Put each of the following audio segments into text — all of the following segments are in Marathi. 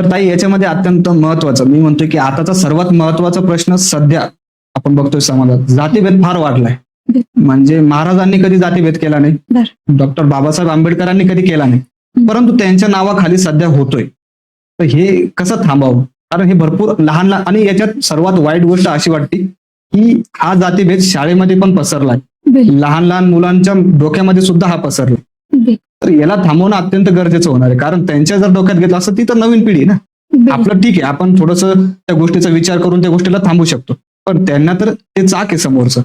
तर ताई याच्यामध्ये अत्यंत महत्वाचं मी म्हणतोय की आताचा सर्वात महत्त्वाचा प्रश्न सध्या आपण बघतोय समाजात. जातीभेद फार वाढलाय. म्हणजे महाराजांनी कधी जातीभेद केला नाही. डॉक्टर बाबासाहेब आंबेडकरांनी कधी केला नाही. परंतु त्यांच्या नावाखाली सध्या होतोय. तर हे कसं थांबावं? कारण हे भरपूर लहान लहान आणि याच्यात सर्वात वाईट गोष्ट अशी वाटते की हा जातीभेद शाळेमध्ये पण पसरलाय. लहान लहान मुलांच्या डोक्यामध्ये सुद्धा हा पसरला तर याला थांबवणं अत्यंत गरजेचं होणार आहे. कारण त्यांच्या जर डोक्यात घेतलं असं ती तर नवीन पिढी ना. आपलं ठीक आहे आपण थोडस त्या गोष्टीचा विचार करून त्या गोष्टीला थांबू शकतो. पण त्यांना तर ते चाक आहे समोरचं.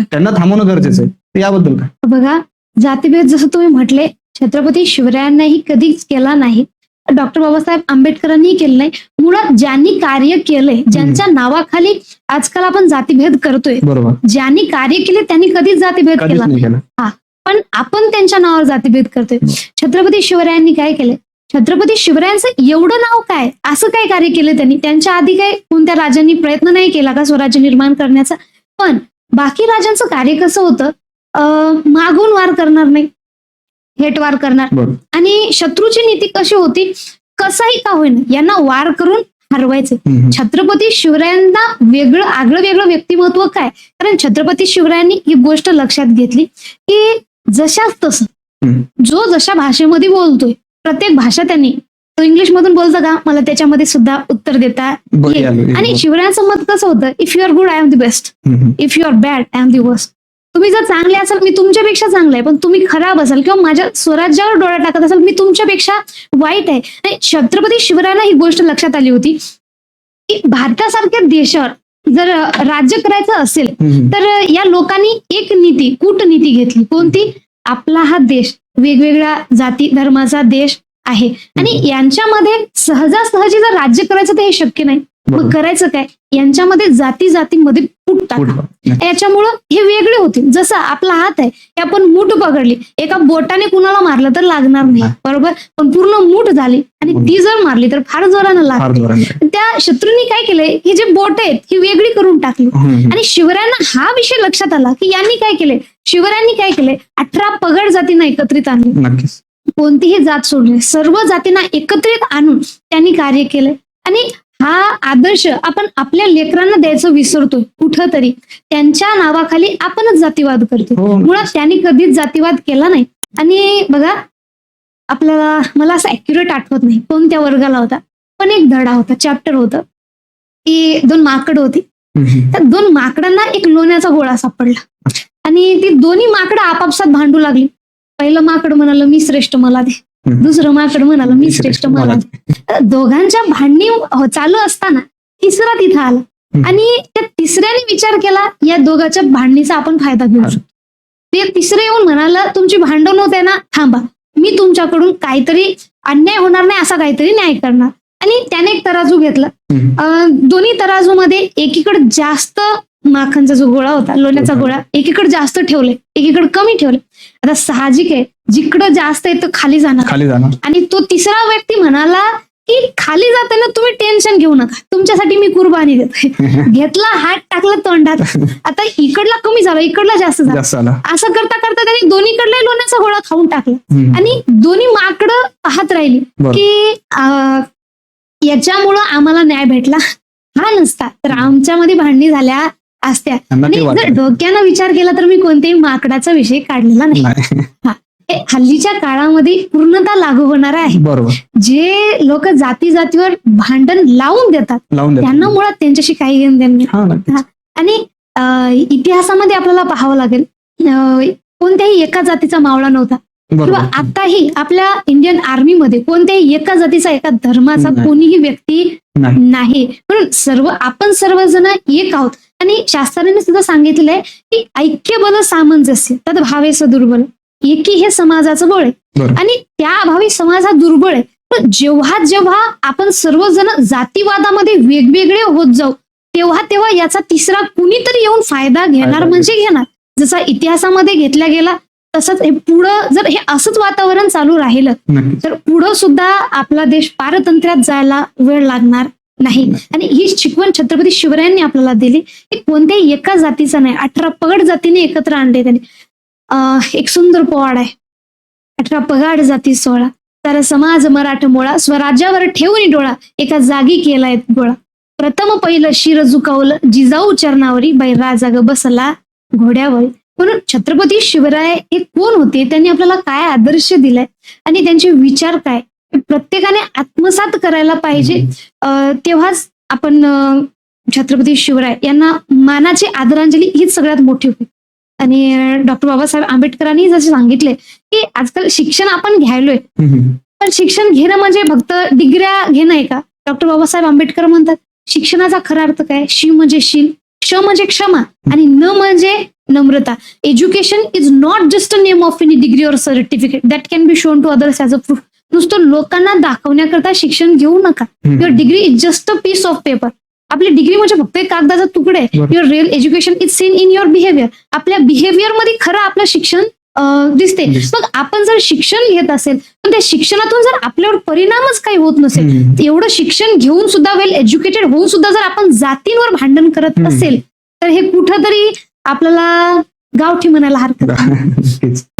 त्यांना थांबवणं गरजेचं आहे. याबद्दल काय? बघा जातीभेद जसं तुम्ही म्हटले छत्रपती शिवरायांनाही कधीच केला नाही. डॉक्टर बाबासाहेब आंबेडकरांनी केलं नाही. मुळात ज्यांनी कार्य केलंय ज्यांच्या नावाखाली आजकाल आपण जातीभेद करतोय बरोबर. ज्यांनी कार्य केले त्यांनी कधीच जातीभेद केला नाही केलं. पण आपण त्यांच्या नावावर जातीभेद करतोय. छत्रपती शिवरायांनी काय केले छत्रपती शिवरायांचं एवढं नाव काय? असं काय कार्य केलं त्यांनी? त्यांच्या आधी काय कोणत्या राजांनी प्रयत्न नाही केला का स्वराज्य निर्माण करण्याचा? पण बाकी राजांचं कार्य कसं होतं? मागून वार करणार नाही. हेट वार करणार. आणि शत्रूची नीती कशी होती? कसाही का होईना यांना वार करून हरवायचे. छत्रपती शिवरायांना वेगळं आगळं वेगळं व्यक्तिमत्व काय? कारण छत्रपती शिवरायांनी ही गोष्ट लक्षात घेतली की जशाच तसं. जो जशा भाषेमध्ये बोलतोय प्रत्येक भाषा त्यांनी तो इंग्लिश मधून बोलतो का? मला त्याच्यामध्ये सुद्धा उत्तर देता. आणि शिवरायांचं मत कसं होतं? If you are good I am the best. If you are bad I am the worst तुम्ही जर चांगले असाल मी तुमच्यापेक्षा चांगला आहे पण तुम्ही खराब असाल किंवा माझ्या स्वराज्यावर डोळा टाकत असाल मी तुमच्यापेक्षा वाईट आहे. आणि छत्रपती शिवरायांना ही गोष्ट लक्षात आली होती की भारतासारख्या देशावर जर राज्य करायचं असेल. तर या लोकांनी एक नीती कूटनीती घेतली. कोणती? आपला हा देश वेगवेगळ्या जाती धर्माचा देश आहे. आणि यांच्यामध्ये सहजासहजी जर राज्य करायचं तर हे शक्य नाही. मग. करायचं काय? यांच्यामध्ये जाती जातीमध्ये फूट टाका पुढं. याच्यामुळं हे वेगळे होतील जसं आपला हात आहे हे आपण मूठ पकडली. एका बोटाने कुणाला मारलं तर लागणार नाही. बरोबर? पण पूर्ण मूठ झाली आणि. ती जर मारली तर फार जोरानं लागते. जोराने. त्या शत्रूंनी काय केलंय? ही जे बोट आहेत ही वेगळी करून टाकली. आणि शिवरायांना हा विषय लक्षात आला की यांनी काय केलंय? शिवरायांनी काय केलंय? अठरा पगड जातींना एकत्रित आणले कोणतीही जात सोडली सर्व जातींना एकत्रित आणून त्यांनी कार्य केलंय. आणि हा आदर्श आपण आपल्या लेकरांना द्यायचं विसरतोय कुठं तरी त्यांच्या नावाखाली आपणच जातीवाद करतो हो. मुळात त्यांनी कधीच जातीवाद केला नाही. आणि बघा आपल्याला मला असं अॅक्युरेट आठवत नाही कोणत्या वर्गाला होता पण एक धडा होता चॅप्टर होतं. की दोन माकड होती. त्या दोन माकडांना एक लोण्याचा गोळा सापडला. आणि ती दोन्ही माकडं आपापसात भांडू लागली. पहिलं माकड म्हणालं मी श्रेष्ठ मला दे. दुसरं माकड म्हणालं मी श्रेष्ठ मला दोघांच्या भांडणी हो- चालू असताना तिसरा तिथं आला. आणि त्या तिसऱ्याने विचार केला या दोघांच्या भांडणीचा आपण फायदा घेऊ. शकतो. ते तिसरे येऊन म्हणाला तुमची भांडण होत ना थांबा. मी तुमच्याकडून काहीतरी अन्याय होणार नाही असा काहीतरी न्याय करणार. आणि त्याने एक तराजू घेतला. दोन्ही तराजूमध्ये एकीकडे जास्त माखनचा जो गोळा होता लोण्याचा. गोळा एकीकडे जास्त ठेवले एकीकडे कमी ठेवले. आता साहजिक आहे जिकडं जास्त आहे तो खाली जाणार. खाली जाणार. आणि तो तिसरा व्यक्ती म्हणाला की खाली जाताना तुम्ही टेन्शन घेऊ नका तुमच्यासाठी मी कुर्बानी देतोय. घेतला हात टाकला तोंडात. आता इकडला कमी झाला इकडला जास्त झाला. असं करता करता त्यांनी दोन्हीकडला लोण्याचा गोळा खाऊन टाकला. आणि दोन्ही माकडं पाहत राहिली. की याच्यामुळं आम्हाला न्याय भेटला. हा नसता. तर आमच्यामध्ये भांडणी झाल्या. असत्या आणि जर डोक्यानं विचार केला तर मी कोणत्याही माकडाचा विषय काढलेला नाही. हे. हल्लीच्या काळामध्ये पूर्णतः लागू होणार आहे. बरोबर. जे लोक जाती जातीवर भांडण लावून देतात त्यांना मुळात त्यांच्याशी काही घेणं देणं नाही. हा नक्कीच. आणि इतिहासामध्ये आपल्याला पाहावं लागेल कोणत्याही एका जातीचा मावळा नव्हता. किंवा आताही आपल्या इंडियन आर्मीमध्ये कोणत्याही एका जातीचा एका धर्माचा. कोणीही व्यक्ती नाही. नाही. म्हणून सर्व आपण सर्वजण एक आहोत. आणि शास्त्राने सुद्धा सांगितलेलं आहे की ऐक्य बल सामंजस्य तद भावेस दुर्बल. एकी हे समाजाचं बळ आहे. आणि त्या अभावी समाज हा दुर्बळ आहे. पण जेव्हा जेव्हा आपण सर्वजण जातीवादामध्ये वेगवेगळे होत जाऊ तेव्हा तेव्हा याचा तिसरा कुणीतरी येऊन फायदा घेणार म्हणजे घेणार. जसा इतिहासामध्ये घेतला गेला तसंच हे पुढं जर हे असंच वातावरण चालू राहिलं तर पुढं सुद्धा आपला देश पारतंत्र्यात जायला वेळ लागणार. नाही. आणि ही शिकवण छत्रपती शिवरायांनी आपल्याला दिली. की कोणत्याही एका जातीचा नाही. अठरा पगड जातीने एकत्र आणले त्यांनी. एक सुंदर पोवाड आहे. अठरा पगाड जाती सोळा तर समाज मराठमोळा स्वराज्यावर ठेवून डोळा. एका जागी केलाय गोळा. प्रथम पहिलं शिर झुकावलं जिजाऊ चरणावरी. बाई राजा ग बसला घोड्यावर. म्हणून छत्रपती शिवराय हे कोण होते? त्यांनी आपल्याला काय आदर्श दिलाय? आणि त्यांचे विचार काय? प्रत्येकाने आत्मसात करायला पाहिजे. तेव्हाच आपण छत्रपती शिवराय यांना मानाची आदरांजली हीच सगळ्यात मोठी होती. आणि डॉक्टर बाबासाहेब आंबेडकरांनी जसे सांगितले की आजकाल शिक्षण आपण घ्यायलोय. पण शिक्षण घेणं म्हणजे फक्त डिग्र्या घेणं आहे का? डॉक्टर बाबासाहेब आंबेडकर म्हणतात शिक्षणाचा खरा अर्थ काय? शी म्हणजे शील. क्ष म्हणजे क्षमा आणि न म्हणजे नम्रता. Education is not just a name of any degree और certificate that can be shown to others as a proof नुसतं लोकांना दाखवण्याकरता शिक्षण घेऊ नका. Your degree is just a piece of paper आपली डिग्री म्हणजे फक्त एक कागदाचा तुकडे. Your real education is seen in your behaviour आपल्या बिहेवियरमध्ये खरं आपलं शिक्षण दिसते. मग आपण जर शिक्षण घेत असेल पण त्या शिक्षणातून जर आपल्यावर परिणामच काही होत नसेल. एवढं शिक्षण घेऊन सुद्धा वेल एज्युकेटेड होऊन सुद्धा जर आपण जातींवर भांडण करत. असेल तर हे कुठंतरी आपल्याला गावठी म्हणायला हरकत